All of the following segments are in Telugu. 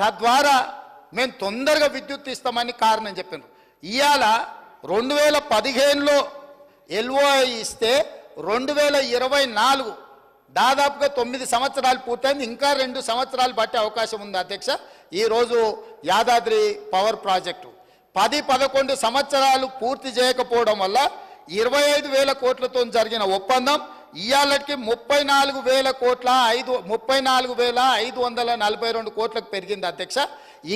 తద్వారా మేము తొందరగా విద్యుత్ ఇస్తామని కారణం చెప్పాను ఇవాళ రెండు వేల పదిహేనులో ఎల్ఓఐ ఇస్తే రెండు వేల ఇరవై నాలుగు దాదాపుగా తొమ్మిది సంవత్సరాలు పూర్తయింది. ఇంకా రెండు సంవత్సరాలు పట్టే అవకాశం ఉంది అధ్యక్ష. ఈరోజు యాదాద్రి పవర్ ప్రాజెక్టు. పది పదకొండు సంవత్సరాలు పూర్తి చేయకపోవడం వల్ల ఇరవై ఐదు వేల కోట్లతో జరిగిన ఒప్పందం ఇవాళకి ముప్పై నాలుగు వేల కోట్ల ఐదు ముప్పై నాలుగు వేల ఐదు వందల నలభై రెండు కోట్లకు పెరిగింది అధ్యక్ష.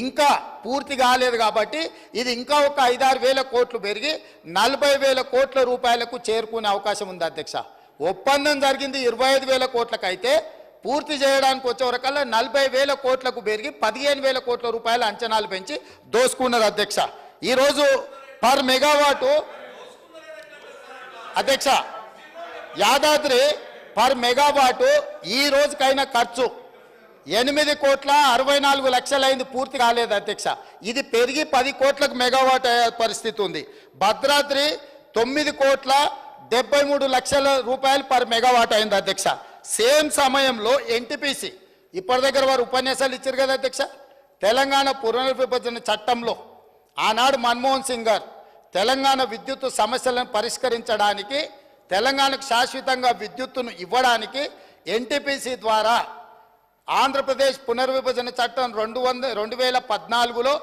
ఇంకా పూర్తి కాలేదు కాబట్టి ఇది ఇంకా ఒక ఐదారు వేల కోట్లు పెరిగి నలభై వేల కోట్ల రూపాయలకు చేరుకునే అవకాశం ఉంది అధ్యక్ష. ఒప్పందం జరిగింది ఇరవై ఐదు వేల కోట్లకు అయితే పూర్తి చేయడానికి వచ్చేవరకల్లా నలభై వేల కోట్లకు పెరిగి పదిహేను వేల కోట్ల రూపాయల అంచనాలు పెంచి దోసుకున్నది అధ్యక్ష. ఈరోజు పర్ మెగావాటు అధ్యక్ష యాదాద్రి పర్ మెగావాటు ఈ రోజుకైన ఖర్చు. ఎనిమిది కోట్ల అరవై నాలుగు లక్షలైంది పూర్తి కాలేదు అధ్యక్ష. ఇది పెరిగి పది కోట్లకు మెగావాట్ అయ్యే పరిస్థితి ఉంది. భద్రాద్రి తొమ్మిది కోట్ల డెబ్బై మూడు లక్షల రూపాయలు పర్ మెగావాట్ అయింది అధ్యక్ష. సేమ్ సమయంలో ఎన్టీపీసీ ఇప్పటి దగ్గర వారు ఉపన్యాసాలు ఇచ్చారు కదా అధ్యక్ష. తెలంగాణ పునర్విభజన చట్టంలో ఆనాడు మన్మోహన్ సింగ్ గారు తెలంగాణ విద్యుత్ సమస్యలను పరిష్కరించడానికి తెలంగాణకు శాశ్వతంగా విద్యుత్తును ఇవ్వడానికి ఎన్టీపీసీ ద్వారా ఆంధ్రప్రదేశ్ పునర్విభజన చట్టం రెండు వంద రెండు వేల పద్నాలుగులో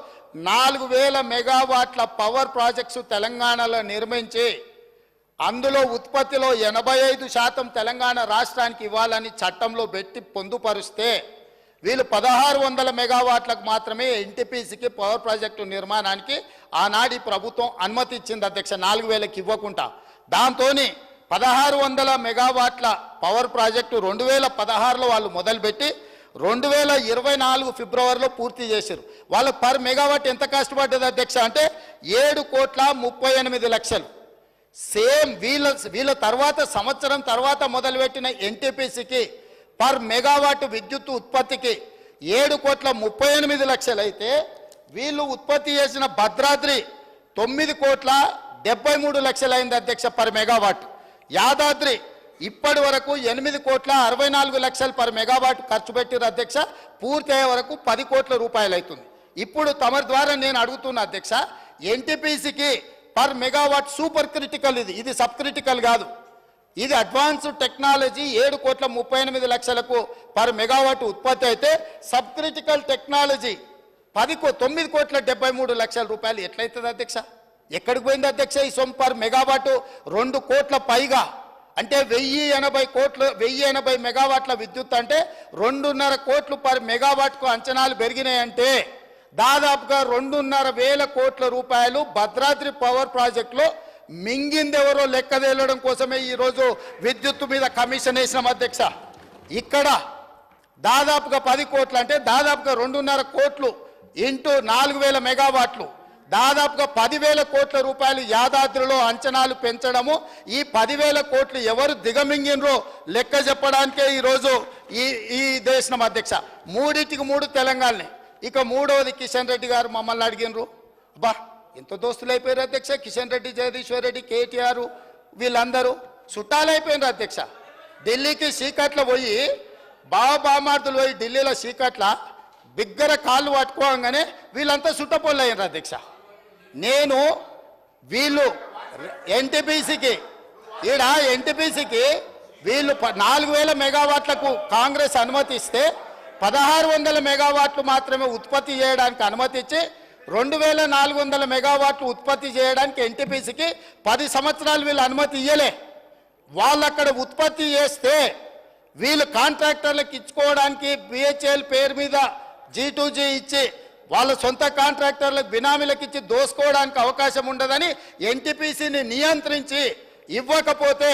నాలుగు వేల మెగావాట్ల పవర్ ప్రాజెక్ట్స్ తెలంగాణలో నిర్మించి అందులో ఉత్పత్తిలో ఎనభై ఐదు శాతం తెలంగాణ రాష్ట్రానికి ఇవ్వాలని చట్టంలో పెట్టి పొందుపరిస్తే వీళ్ళు పదహారు వందల మెగావాట్లకు మాత్రమే ఎన్టీపీసీకి పవర్ ప్రాజెక్టు నిర్మాణానికి ఆనాడి ప్రభుత్వం అనుమతి ఇచ్చింది అధ్యక్ష. నాలుగు వేలకి ఇవ్వకుండా. దాంతోని పదహారు వందల మెగావాట్ల పవర్ ప్రాజెక్టు రెండు వేల పదహారులో వాళ్ళు మొదలుపెట్టి రెండు వేల ఇరవై నాలుగు ఫిబ్రవరిలో పూర్తి చేశారు. వాళ్ళు పర్ మెగావాట్ ఎంత కష్టపడ్డది అధ్యక్ష అంటే ఏడు కోట్ల ముప్పై ఎనిమిది లక్షలు. సేమ్ వీళ్ళ వీళ్ళ తర్వాత సంవత్సరం తర్వాత మొదలుపెట్టిన ఎన్టీపీసీకి పర్ మెగావాట్ విద్యుత్ ఉత్పత్తికి ఏడు కోట్ల ముప్పై ఎనిమిది లక్షలు అయితే వీళ్ళు ఉత్పత్తి చేసిన భద్రాద్రి తొమ్మిది కోట్ల డెబ్బై మూడు లక్షలైంది అధ్యక్ష పర్ మెగావాట్. యాదాద్రి ఇప్పటి వరకు ఎనిమిది కోట్ల అరవై నాలుగు లక్షలు పర్ మెగావాట్ ఖర్చు పెట్టిన అధ్యక్ష. పూర్తి అయ్యే వరకు పది కోట్ల రూపాయలు అవుతుంది ఇప్పుడు తమరి ద్వారా నేను అడుగుతున్న అధ్యక్ష ఎన్టీపీసీకి పర్ మెగావాట్ సూపర్ క్రిటికల్ ఇది. ఇది సబ్ క్రిటికల్ కాదు. ఇది అడ్వాన్స్డ్ టెక్నాలజీ ఏడు కోట్ల ముప్పై ఎనిమిది లక్షలకు పర్ మెగావాట్ ఉత్పత్తి అయితే సబ్ క్రిటికల్ టెక్నాలజీ పది కో తొమ్మిది కోట్ల డెబ్బై మూడు లక్షల రూపాయలు ఎట్లయితుంది అధ్యక్ష? ఎక్కడికి పోయింది అధ్యక్ష ఈ సొమ్ము పర్ మెగావాట్? రెండు కోట్ల పైగా. అంటే వెయ్యి ఎనభై కోట్లు వెయ్యి ఎనభై మెగావాట్ల విద్యుత్ అంటే రెండున్నర కోట్లు పర్ మెగావాట్కు అంచనాలు పెరిగినాయంటే దాదాపుగా రెండున్నర వేల కోట్ల రూపాయలు భద్రాద్రి పవర్ ప్రాజెక్టులో మింగిందెవరో లెక్క తేలడం కోసమే ఈరోజు విద్యుత్తు మీద కమిషన్ వేసినాం అధ్యక్ష. ఇక్కడ దాదాపుగా పది కోట్లు అంటే దాదాపుగా రెండున్నర కోట్లు ఇంటూ నాలుగు వేల మెగావాట్లు. దాదాపుగా పదివేల కోట్ల రూపాయలు యాదాద్రిలో అంచనాలు పెంచడము. ఈ పదివేల కోట్లు ఎవరు దిగమింగినరో లెక్క చెప్పడానికే ఈరోజు ఈ ఈ దేశం అధ్యక్ష. మూడింటికి మూడు తెలంగాణనే ఇక మూడవది కిషన్ రెడ్డి గారు మమ్మల్ని అడిగినరు. అబ్బా ఎంత దోస్తులు అయిపోయారు అధ్యక్ష. కిషన్ రెడ్డి జగదీశ్వర్ రెడ్డి కేటీఆర్ వీళ్ళందరూ చుట్టాలైపోయినారు అధ్యక్ష. ఢిల్లీకి సీకట్ల పోయి బావ బామార్దులు పోయి ఢిల్లీలో సీకట్ల బిగ్గర కాళ్ళు పట్టుకోగానే వీళ్ళంతా సుట్టపోళ్ళు అయినారు అధ్యక్ష. నేను వీళ్ళు ఎన్టీపీసీకి ఈడ ఎన్టీపీసీకి వీళ్ళు ప- నాలుగు వేల మెగావాట్లకు కాంగ్రెస్ అనుమతిస్తే పదహారు వందల మెగావాట్లు మాత్రమే ఉత్పత్తి చేయడానికి అనుమతిచ్చి రెండు వేల నాలుగు వందల మెగావాట్లు ఉత్పత్తి చేయడానికి ఎన్టీపీసీకి పది సంవత్సరాలు వీళ్ళు అనుమతి ఇయ్యలే. వాళ్ళు అక్కడ ఉత్పత్తి చేస్తే వీళ్ళు కాంట్రాక్టర్లకు ఇచ్చుకోవడానికి బిహెచ్ఎల్ పేరు మీద జీ జీ ఇచ్చి వాళ్ళ సొంత కాంట్రాక్టర్లకు బినామీలకు ఇచ్చి దోసుకోవడానికి అవకాశం ఉండదని ఎన్టీపీసీని నియంత్రించి ఇవ్వకపోతే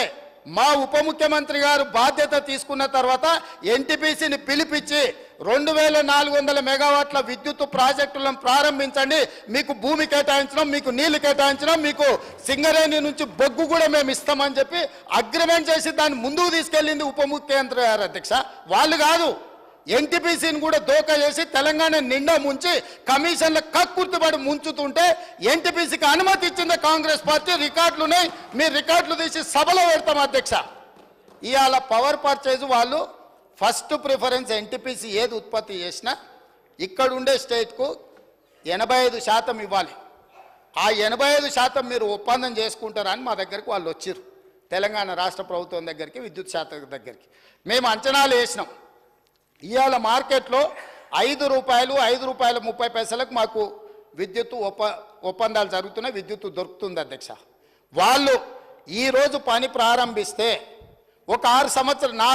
మా ఉప ముఖ్యమంత్రి గారు బాధ్యత తీసుకున్న తర్వాత ఎన్టీపీసీని పిలిపించి రెండు వేల నాలుగు వందల మెగావాట్ల విద్యుత్ ప్రాజెక్టులను ప్రారంభించండి. మీకు భూమి కేటాయించడం మీకు నీళ్ళు కేటాయించడం మీకు సింగరేణి నుంచి బొగ్గు కూడా మేము ఇస్తామని చెప్పి అగ్రిమెంట్ చేసి దాన్ని ముందుకు తీసుకెళ్ళింది ఉప ముఖ్యమంత్రి గారు అధ్యక్ష. వాళ్ళు కాదు. ఎన్టీపీసీని కూడా దోకా చేసి తెలంగాణ నిండా ముంచి కమిషన్ల కక్కుర్తిపడి ముంచుతుంటే ఎన్టీపీసీకి అనుమతి ఇచ్చింది కాంగ్రెస్ పార్టీ. రికార్డులు ఉన్నాయి. మీరు రికార్డులు తీసి సభలో పెడతాం అధ్యక్ష. ఇవాళ పవర్ పర్చేజ్ వాళ్ళు ఫస్ట్ ప్రిఫరెన్స్ ఎన్టీపీసీ ఏది ఉత్పత్తి చేసినా ఇక్కడ ఉండే స్టేట్కు ఎనభై ఐదు శాతం ఇవ్వాలి. ఆ ఎనభై ఐదు శాతం మీరు ఒప్పందం చేసుకుంటారని మా దగ్గరికి వాళ్ళు వచ్చిర్రు. తెలంగాణ రాష్ట్ర ప్రభుత్వం దగ్గరికి విద్యుత్ శాఖ దగ్గరికి. మేము అంచనాలు వేసినాం. ఇవాళ మార్కెట్లో ఐదు రూపాయలు ఐదు రూపాయల ముప్పై పైసలకు మాకు విద్యుత్ ఒప్ప ఒప్పందాలు జరుగుతున్నాయి విద్యుత్ దొరుకుతుంది అధ్యక్ష. వాళ్ళు ఈరోజు పని ప్రారంభిస్తే ఒక ఆరు సంవత్సరం నా